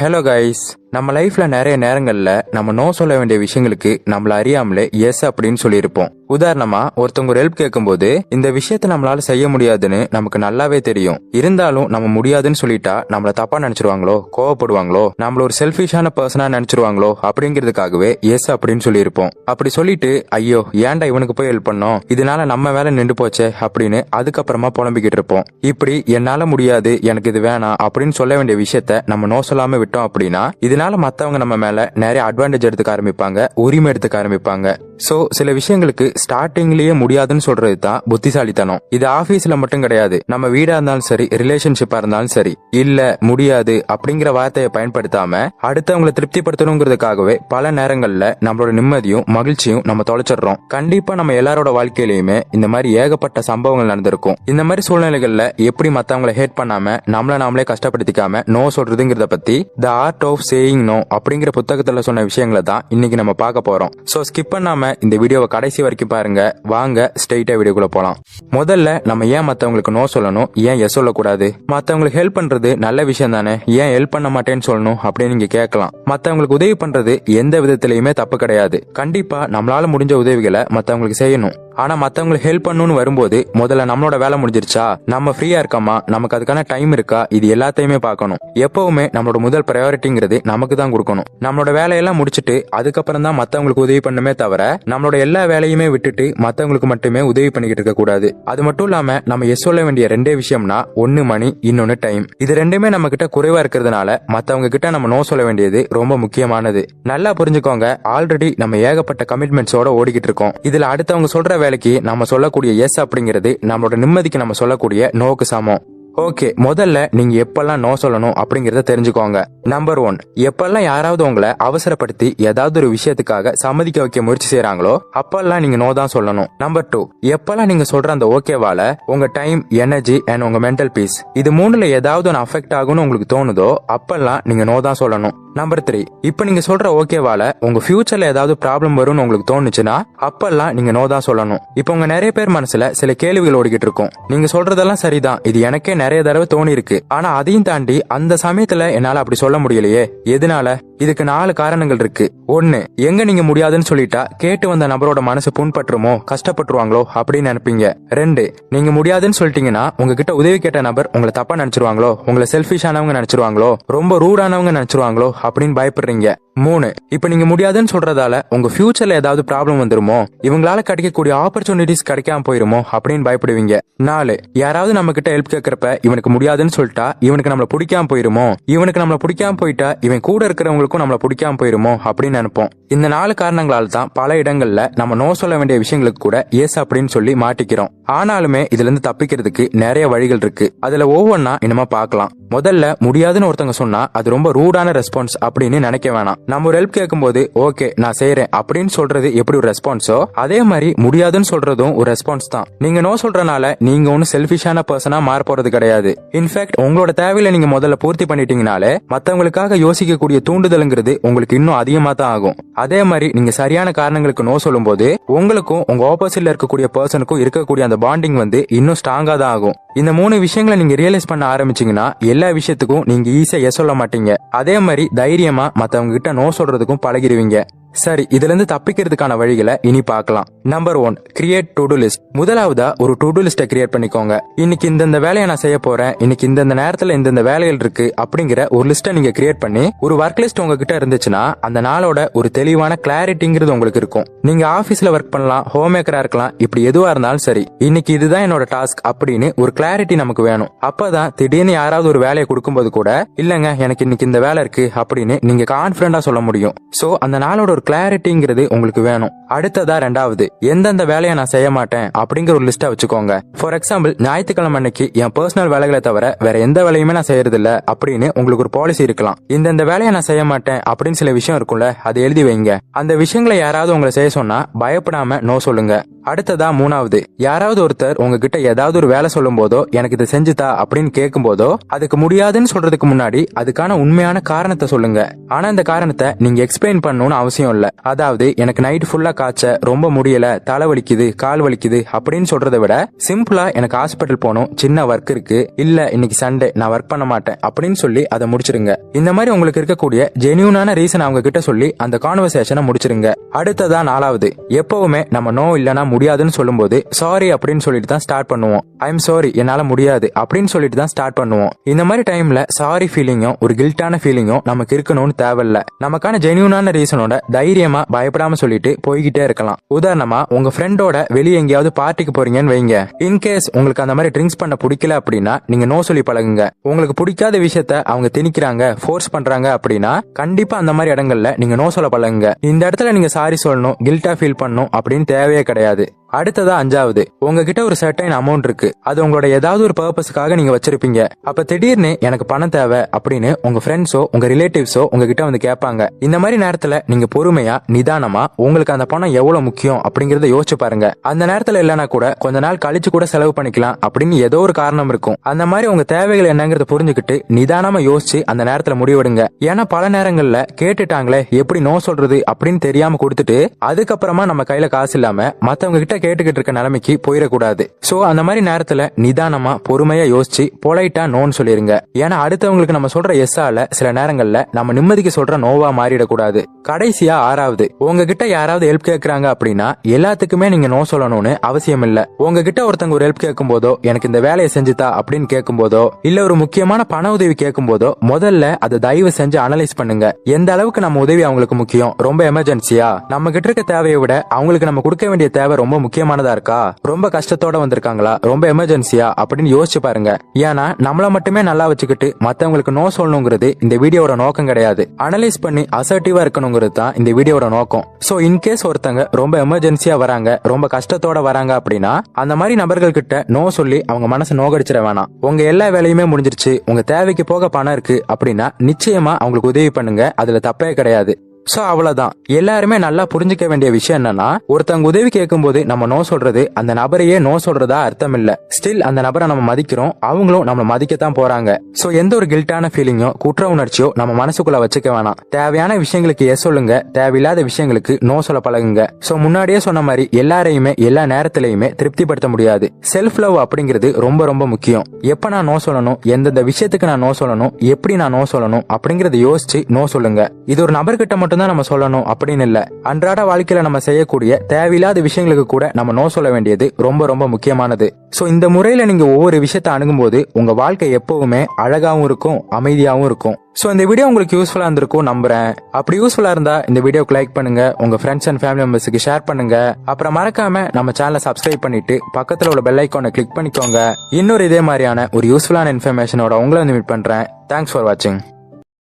hello guys. நம்ம லைஃப்ல நிறைய நேரங்கள்ல நம்ம நோ சொல்ல வேண்டிய விஷயங்களுக்கு நம்மள அறியாமலே எஸ் அப்படின்னு சொல்லியிருப்போம். உதாரணமா ஒருத்தவங்க ஒரு ஹெல்ப் கேட்கும்போது இந்த விஷயத்த நம்மளால செய்ய முடியாதுன்னு நமக்கு நல்லாவே தெரியும். இருந்தாலும் நம்ம முடியாதுன்னு சொல்லிட்டா நம்மள தப்பா நினைச்சிருவாங்களோ? கோவப்படுவாங்களோ? நம்மள ஒரு செல்ஃபிஷான பர்சனா நினைச்சிருவாங்களோ? அப்படிங்கிறதுக்காகவே எஸ் அப்படின்னு சொல்லியிருப்போம். அப்படி சொல்லிட்டு ஐயோ ஏன்டா இவனுக்கு போய் ஹெல்ப் பண்ணோம்? இதனால நம்ம வேலை நின்று போச்சே? அப்படின்னு அதுக்கப்புறமா புலம்பிக்கிட்டு இருப்போம். இப்படி என்னால முடியாது எனக்கு இது வேணாம் அப்படின்னு சொல்ல வேண்டிய விஷயத்த நம்ம நோ சொல்லாம விட்டோம் அப்படின்னா இது இதனால மத்தவங்க நம்ம மேல நிறைய அட்வான்டேஜ் எடுத்துக்க ஆரம்பிப்பாங்க உரிமை எடுத்துக்க ஆரம்பிப்பாங்க. சோ சில விஷயங்களுக்கு ஸ்டார்டிங்லயே முடியாதுன்னு சொல்றது தான் புத்திசாலித்தனம். இது ஆபீஸ்ல மட்டும் கிடையாது. நம்ம வீடா இருந்தாலும் சரி ரிலேஷன்ஷிப்பா இருந்தாலும் சரி இல்ல முடியாது அப்படிங்கிற வார்த்தையை பயன்படுத்தாம அடுத்தவங்களை திருப்திப்படுத்தணுங்கிறதுக்காகவே பல நேரங்கள்ல நம்மளோட நிம்மதியும் மகிழ்ச்சியும் நம்ம தொலைச்சிடுறோம். கண்டிப்பா நம்ம எல்லாரோட வாழ்க்கையிலயுமே இந்த மாதிரி ஏகப்பட்ட சம்பவங்கள் நடந்திருக்கும். இந்த மாதிரி சூழ்நிலைகள்ல எப்படி மத்தவங்களை ஹேட் பண்ணாம நம்மள நாமளே கஷ்டப்படுத்திக்காம நோ சொல்றதுங்கிறத பத்தி த ஆர்ட் ஆஃப் சேயிங் செய்யணும் அப்படிங்கிற புத்தகத்துல சொன்ன விஷயங்களை தான் இன்னைக்கு நம்ம பார்க்க போறோம். சோ ஸ்கிப் பண்ணாம இந்த வீடியோவை கடைசி வரைக்கும் பாருங்க. வாங்க ஸ்ட்ரெயிட்டா வீடியோக்குள்ள போலாம். முதல்ல நம்ம ஏன் மத்தவங்களுக்கு நோ சொல்லணும்? ஏன் எஸ் சொல்லக்கூடாது? மத்தவங்களுக்கு ஹெல்ப் பண்றது நல்ல விஷயம் தானே? ஏன் ஹெல்ப் பண்ண மாட்டேன்னு சொல்லணும் அப்படின்னு நீங்க கேட்கலாம். மத்தவங்களுக்கு உதவி பண்றது எந்த விதத்திலயுமே தப்பு கிடையாது. கண்டிப்பா நம்மளால முடிஞ்ச உதவிகளை மத்தவங்களுக்கு செய்யணும். ஆனா மத்தவங்களுக்கு ஹெல்ப் பண்ணணும்னு வரும்போது முதல்ல நம்மளோட வேலை முடிஞ்சிருச்சா? நம்ம ஃப்ரீயா இருக்கோமா? நமக்கு அதுக்கான டைம் இருக்கா? இது எல்லாத்தையுமே பார்க்கணும். எப்பவுமே நம்மளோட முதல் ப்ரையாரிட்டிங்கிறது நமக்கு தான் கொடுக்கணும். நம்மளோட வேலையெல்லாம் முடிச்சிட்டு அதுக்கப்புறம் தான் மத்தவங்களுக்கு உதவி பண்ணுமே தவிர நம்மளோட எல்லா வேலையுமே விட்டுட்டு மத்தவங்களுக்கு மட்டுமே உதவி பண்ணிக்கிட்டு இருக்க கூடாது. அது மட்டும் இல்லாம நம்ம எஸ் சொல்ல வேண்டிய ரெண்டே விஷயம்னா ஒன்னு மணி இன்னொன்னு டைம் இது ரெண்டுமே நம்ம கிட்ட குறைவா இருக்கிறதுனால மத்தவங்க கிட்ட நம்ம நோ சொல்ல வேண்டியது ரொம்ப முக்கியமானது. நல்லா புரிஞ்சுக்கோங்க ஆல்ரெடி நம்ம ஏகப்பட்ட கமிட்மெண்ட்ஸோட ஓடிக்கிட்டு இருக்கோம். இதுல அடுத்தவங்க சொல்ற வேலைக்கு நம்ம சொல்லக்கூடிய எஸ் அப்படிங்கிறது நம்மளோட நிம்மதிக்கு நம்ம சொல்லக்கூடிய நோக்கு சமம். ஓகே முதல்ல நீங்க எப்பெல்லாம் நோ சொல்லணும் அப்படிங்கறத தெரிஞ்சுக்கோங்க. நம்பர் ஒன் எப்பெல்லாம் யாராவது உங்களை அவசரப்படுத்தி ஏதாவது ஒரு விஷயத்துக்காக சம்மதிக்க வைக்க முயற்சி செய்யறாங்களோ அப்பெல்லாம் நீங்க நோ தான் சொல்லணும். நம்பர் டூ எப்பெல்லாம் நீங்க சொல்ற அந்த ஓகேவால உங்க டைம் எனர்ஜி அண்ட் உங்க மென்டல் பீஸ் இது மூணுல ஏதாவது ஒன்று அஃபெக்ட் ஆகும்னு உங்களுக்கு தோணுதோ அப்பெல்லாம் நீங்க நோ தான் சொல்லணும். நம்பர் த்ரீ இப்போ நீங்க சொல்ற ஓகேவால உங்க ஃபியூச்சர்ல ஏதாவது ப்ராப்ளம் வரும்னு உங்களுக்கு தோணுச்சுன்னா அப்பெல்லாம் நீங்க நோ தான் சொல்லணும். இப்போ உங்க நிறைய பேர் மனசுல சில கேள்விகள் ஓடிக்கிட்டு இருக்கும். நீங்க சொல்றதெல்லாம் சரிதான். இது எனக்கே நிறைய தடவை தோணி இருக்கு ஆனா அதையும் தாண்டி அந்த சமயத்துல என்னால அப்படி சொல்ல முடியலையே. எதனால? இதுக்கு நாலு காரணங்கள் இருக்கு. ஒன்னு எங்க நீங்க முடியாதுன்னு சொல்லிட்டா கேட்டு வந்த நபரோட மனசு புண்பற்றுமோ கஷ்டப்பட்டுருவாங்களோ அப்படின்னு நினைப்பீங்க. ரெண்டு நீங்க முடியாதுன்னு சொல்லிட்டீங்கன்னா உங்ககிட்ட உதவி கேட்ட நபர் உங்களை தப்பா நினைச்சிருவாங்களோ உங்களை செல்ஃபிஷானவங்க நினைச்சிருவாங்களோ ரொம்ப ரூடானவங்க நினைச்சிருவாங்களோ அப்படின்னு பயப்படுறீங்க. மூணு. இப்ப நீங்க முடியாதுன்னு சொல்றதால உங்க ஃபியூச்சர்ல ஏதாவது ப்ராப்ளம் வந்துருமோ இவங்களால கிடைக்கக்கூடிய ஆப்பர்ச்சுனிட்டிஸ் கிடைக்காம போயிருமோ அப்படின்னு பயப்படுவீங்க. நாலு யாராவது நம்ம கிட்ட ஹெல்ப் கேட்கறப்ப இவனுக்கு முடியாதுன்னு சொல்லிட்டா இவனுக்கு நம்மள பிடிக்காம போயிருமோ இவனுக்கு நம்மள பிடிக்காம போயிட்டா இவன் கூட இருக்கிறவங்களுக்கும் நம்மள பிடிக்காம போயிருமோ அப்படின்னு நினைப்போம். இந்த நாலு காரணங்களால தான் பல இடங்கள்ல நம்ம நோ சொல்ல வேண்டிய விஷயங்களுக்கு கூட எஸ் அப்படின்னு சொல்லி மாட்டிக்கிறோம். ஆனாலுமே இதுல இருந்து தப்பிக்கிறதுக்கு நிறைய வழிகள் இருக்கு. அதுல ஒவ்வொன்னா இனிமே பார்க்கலாம். முதல்ல முடியாதுன்னு ஒருத்தவங்க சொன்னா அது ரொம்ப ரூடான ரெஸ்பான்ஸ் அப்படின்னு நினைக்க வேணாம். நம்ம ஒரு ஹெல்ப் கேட்கும்போது ஓகே நான் செய்யறேன் அப்படின்னு சொல்றது எப்படி ஒரு ரெஸ்பான்ஸோ அதே மாதிரி முடியாதுன்னு சொல்றதும் ஒரு ரெஸ்பான்ஸ் தான். நீங்க நோ சொல்றனால நீங்க ஒன்னும் செல்ஃபிஷான பர்சனா மாற போறது கிடையாது. இன்ஃபேக்ட் உங்களோட தேவையில நீங்க முதல்ல பூர்த்தி பண்ணிட்டீங்கனாலே மத்தவங்களுக்காக யோசிக்கக்கூடிய தூண்டுதலுங்கிறது உங்களுக்கு இன்னும் அதிகமா தான் ஆகும். அதே மாதிரி நீங்க சரியான காரணங்களுக்கு நோ சொல்லும்போது உங்களுக்கும் உங்க ஆப்போசிட்ல இருக்கக்கூடிய பர்சனுக்கும் இருக்கக்கூடிய அந்த பாண்டிங் வந்து இன்னும் ஸ்ட்ராங்கா தான் ஆகும். இந்த மூணு விஷயங்களை நீங்க ரியலைஸ் பண்ண ஆரம்பிச்சீங்கன்னா எல்லா விஷயத்துக்கும் நீங்க ஈஸியா சொல்ல மாட்டீங்க. அதே மாதிரி தைரியமா மத்தவங்க கிட்ட நோ சொல்றதுக்கும் பழகிடுவீங்க சரி இதுல இருந்து தப்பிக்கிறதுக்கான வழிகளை இனி பார்க்கலாம். Number one create to list முதலாவதா ஒரு டு டூ லிஸ்ட்டை கிரியேட் பண்ணிக்கோங்க. இன்னைக்கு இந்தந்த வேலையை நான் செய்ய போறேன் இன்னைக்கு இந்தந்த நேரத்துல இந்தந்த வேலைகள் இருக்கு அப்படிங்கிற ஒரு லிஸ்ட்டை நீங்க கிரியேட் பண்ணி ஒரு ஒர்க் லிஸ்ட் உங்ககிட்ட இருந்துச்சுன்னா அந்த நாளோட ஒரு தெளிவான கிளாரிட்டிங்கிறது உங்களுக்கு இருக்கும். நீங்க ஆபீஸ்ல ஒர்க் பண்ணலாம் ஹோம் மேக்கரா இருக்கலாம் இப்படி எதுவா இருந்தாலும் சரி இன்னைக்கு இதுதான் என்னோட டாஸ்க் அப்படின்னு ஒரு கிளாரிட்டி நமக்கு வேணும். அப்பதான் திடீர்னு யாராவது ஒரு வேலையை கொடுக்கும்போது கூட இல்லங்க எனக்கு இன்னைக்கு இந்த வேலை இருக்கு அப்படின்னு நீங்க கான்பிடண்டா சொல்ல முடியும். சோ அந்த நாளோட ஒரு கிளாரிட்டிங்கிறது உங்களுக்கு வேணும். அடுத்ததா ரெண்டாவது எந்தெந்த வேலையை நான் செய்ய மாட்டேன் அப்படிங்கிற ஒரு லிஸ்ட்டை வச்சுக்கோங்க. ஃபார் எக்ஸாம்பிள் ஞாயிற்றுக்கிழமை அன்னைக்கு என் பர்சனல் வேலைகளை தவிர வேற எந்த வேலையுமே நான் செய்யறது இல்ல அப்படின்னு உங்களுக்கு ஒரு பாலிசி இருக்கலாம். இந்தந்த வேலையை நான் செய்ய மாட்டேன் அப்படின்னு சில விஷயம் இருக்கும்ல அதை எழுதி வைங்க. அந்த விஷயங்களை யாராவது உங்களை செய்ய சொன்னா பயப்படாம நோ சொல்லுங்க. அடுத்ததா மூணாவது. யாராவது ஒருத்தர் உங்ககிட்ட ஏதாவது ஒரு வேலை சொல்லும் போதோ எனக்கு இதை செஞ்சுதா அப்படின்னு கேட்கும் போதோ அதுக்கு முடியாதுன்னு சொல்றதுக்கு முன்னாடி அதுக்கான உண்மையான காரணத்தை சொல்லுங்க. ஆனா இந்த காரணத்தை நீங்க எக்ஸ்பிளைன் பண்ணணும்னு அவசியம் இல்ல. அதாவது எனக்கு நைட் ஃபுல்லா காய்ச்ச ரொம்ப முடியல தலை வலிக்குது கால் வலிக்குது அப்படின்னு சொல்றதை விட சிம்பிளா எனக்கு ஹாஸ்பிட்டல் போகணும் சின்ன ஒர்க் இருக்கு இல்ல இன்னைக்கு சண்டே நான் ஒர்க் பண்ண மாட்டேன் அப்படின்னு சொல்லி அதை முடிச்சிருங்க. இந்த மாதிரி உங்களுக்கு இருக்கக்கூடிய ஜெனியூனான ரீசன் அவங்க கிட்ட சொல்லி அந்த கான்வர்சேஷனை முடிச்சிருங்க. அடுத்ததா நாலாவது எப்பவுமே நம்ம நோ இல்லனா முடியாதுன்னு சொல்லும்போது சாரி அப்படின்னு சொல்லிட்டு தான் ஸ்டார்ட் பண்ணுவோம். ஐ எம் சாரி என்னால முடியாது அப்படின்னு சொல்லிட்டு தான் ஸ்டார்ட் பண்ணுவோம். இந்த மாதிரி டைம்ல சாரி ஃபீலிங்கும் ஒரு கில்ட்டான ஃபீலிங்கும் நமக்கு இருக்கணும்னு தேவையில்ல. நமக்கான ஜெனியூனான ரீசனோட தைரியமா பயப்படாம சொல்லிட்டு போய்கிட்டே இருக்கலாம். உதாரணமா உங்க ஃப்ரெண்டோட வெளியே எங்கேயாவது பார்ட்டிக்கு போறீங்கன்னு வைங்க. இன்கேஸ் உங்களுக்கு அந்த மாதிரி ட்ரிங்க்ஸ் பண்ண பிடிக்கல அப்படின்னா நீங்க நோ சொல்லி பழகுங்க. உங்களுக்கு பிடிக்காத விஷயத்த அவங்க திணிக்கிறாங்க ஃபோர்ஸ் பண்றாங்க அப்படின்னா கண்டிப்பா அந்த மாதிரி இடங்கள்ல நீங்க நோ சொல்ல பழகுங்க. இந்த இடத்துல நீங்க சாரி சொல்லணும் கில்ட்டா ஃபீல் பண்ணணும் அப்படின்னு தேவையே கிடையாது. adik. அடுத்ததா அஞ்சாவது. உங்ககிட்ட ஒரு சர்டைன் அமௌண்ட் இருக்கு. அது உங்களோட ஏதாவது ஒரு பர்பஸ்க்காக நீங்க வச்சிருப்பீங்க. அப்ப திடீர்னு எனக்கு பணம் தேவை அப்படின்னு உங்க ஃப்ரெண்ட்ஸோ உங்க ரிலேட்டிவ்ஸோ உங்ககிட்ட வந்து கேட்பாங்க. இந்த மாதிரி நேரத்துல நீங்க பொறுமையா நிதானமா உங்களுக்கு அந்த பணம் எவ்வளவு முக்கியம் அப்படிங்கறத யோசிச்சு பாருங்க. அந்த நேரத்துல இல்லைன்னா கூட கொஞ்ச நாள் கழிச்சு கூட செலவு பண்ணிக்கலாம் அப்படின்னு ஏதோ ஒரு காரணம் இருக்கும். அந்த மாதிரி உங்க தேவைகள் என்னங்கறத புரிஞ்சுக்கிட்டு நிதானமா யோசிச்சு அந்த நேரத்துல முடிவெடுங்க. ஏன்னா பல நேரங்கள்ல கேட்டுட்டாங்களே எப்படி நோ சொல்றது அப்படின்னு தெரியாம கொடுத்துட்டு அதுக்கப்புறமா நம்ம கையில காசு இல்லாம மத்தவங்க கிட்ட கேட்டுக்கிட்டு இருக்க நிலைமைக்கு போயிடக்கூடாது. சோ அந்த மாதிரி நேரத்துல நிதானமா பொறுமையா யோசிச்சு பொலைட்டா நோன்னு சொல்லிருங்க. ஏன்னா அடுத்தவங்களுக்கு நம்ம சொல்ற எஸ்ஸால சில நேரங்கள்ல நம்ம நிம்மதிக்கு சொல்ற நோவா மாறிடக்கூடாது. கடைசியா ஆறாவது உங்ககிட்ட யாராவது ஹெல்ப் கேட்கறாங்க அப்படின்னா எல்லாத்துக்குமே நீங்க நோ சொல்லணும்னு அவசியம் இல்ல உங்ககிட்ட ஒருத்தங்க ஒரு ஹெல்ப் கேட்கும் போதோ எனக்கு இந்த வேலையை செஞ்சுதா அப்படின்னு கேட்கும் போதோ இல்ல ஒரு முக்கியமான பண உதவி கேட்கும் போதோ முதல்ல அதை தயவு செஞ்சு அனலைஸ் பண்ணுங்க. எந்த அளவுக்கு நம்ம உதவி அவங்களுக்கு முக்கியம்? ரொம்ப எமர்ஜென்சியா நம்ம கிட்ட இருக்க தேவையை விட அவங்களுக்கு நம்ம கொடுக்க வேண்டிய தேவை ரொம்ப முக்கியமானதா இருக்கா? ரொம்ப கஷ்டத்தோட வந்திருக்காங்களா? ரொம்ப எமர்ஜென்சியா அப்படின்னு யோசிச்சு பாருங்க. ஏன்னா நம்மள மட்டுமே நல்லா வச்சுக்கிட்டு மத்தவங்களுக்கு நோ சொல்லணுங்கிறது இந்த வீடியோட நோக்கம் கிடையாது. அனலைஸ் பண்ணி அசர்ட்டிவா இருக்கணுங்கிறது தான் இந்த வீடியோட நோக்கம். சோ இன்கேஸ் ஒருத்தங்க ரொம்ப எமர்ஜென்சியா வராங்க ரொம்ப கஷ்டத்தோட வராங்க அப்படின்னா அந்த மாதிரி நபர்கள் கிட்ட நோ சொல்லி அவங்க மனசை நோகடிச்சிட வேணாம். உங்க எல்லா வேலையுமே முடிஞ்சிருச்சு உங்க தேவைக்கு போக பணம் இருக்கு அப்படின்னா நிச்சயமா அவங்களுக்கு உதவி பண்ணுங்க. அதுல தப்பே கிடையாது. சோ அவ்வளவுதான். எல்லாருமே நல்லா புரிஞ்சுக்க வேண்டிய விஷயம் என்னன்னா ஒருத்தவங்க உதவி கேட்கும் போது நம்ம நோ சொல்றது அந்த நபரையே நோ சொல்றதா அர்த்தம் இல்ல ஸ்டில் அந்த நபரை நம்ம மதிக்கிறோம் அவங்களும் நம்ம மதிக்கத்தான் போறாங்க. சோ எந்த ஒரு கில்ட்டான ஃபீலிங்கோ குற்ற உணர்ச்சியோ நம்ம மனசுக்குள்ள வச்சுக்க வேணாம். தேவையான விஷயங்களுக்கு எஸ் சொல்லுங்க தேவையில்லாத விஷயங்களுக்கு நோ சொல்ல பழகுங்க. சோ முன்னாடியே சொன்ன மாதிரி எல்லாரையுமே எல்லா நேரத்திலையுமே திருப்திப்படுத்த முடியாது. செல்ஃப் லவ் அப்படிங்கிறது ரொம்ப ரொம்ப முக்கியம். எப்ப நான் நோ சொல்லணும் எந்தெந்த விஷயத்துக்கு நான் நோ சொல்லணும் எப்படி நான் நோ சொல்லணும் அப்படிங்கறத யோசிச்சு நோ சொல்லுங்க. இது ஒரு நபர்கிட்ட மட்டும் மட்டும்தான் நம்ம சொல்லணும் அப்படின்னு இல்ல. அன்றாட வாழ்க்கையில நம்ம செய்யக்கூடிய தேவையில்லாத விஷயங்களுக்கு கூட நம்ம நோ சொல்ல வேண்டியது ரொம்ப ரொம்ப முக்கியமானது. சோ இந்த முறையில நீங்க ஒவ்வொரு விஷயத்தை அணுகும்போது உங்க வாழ்க்கை எப்பவுமே அழகாவும் இருக்கும் அமைதியாவும் இருக்கும். சோ இந்த வீடியோ உங்களுக்கு யூஸ்ஃபுல்லா இருந்திருக்கும் நம்புறேன். அப்படி யூஸ்ஃபுல்லா இருந்தா இந்த வீடியோக்கு லைக் பண்ணுங்க உங்க ஃப்ரெண்ட்ஸ் அண்ட் ஃபேமிலி மெம்பர்ஸுக்கு ஷேர் பண்ணுங்க. அப்புறம் மறக்காம நம்ம சேனலை சப்ஸ்கிரைப் பண்ணிட்டு பக்கத்துல உள்ள பெல் ஐக்கானை கிளிக் பண்ணிக்கோங்க. இன்னொரு இதே மாதிரியான ஒரு யூஸ்ஃபுல்லான இன்ஃபர்மேஷனோட உங்களை வந்து மீட் பண்றேன். தேங்க்ஸ் ஃபார் வாட்சிங்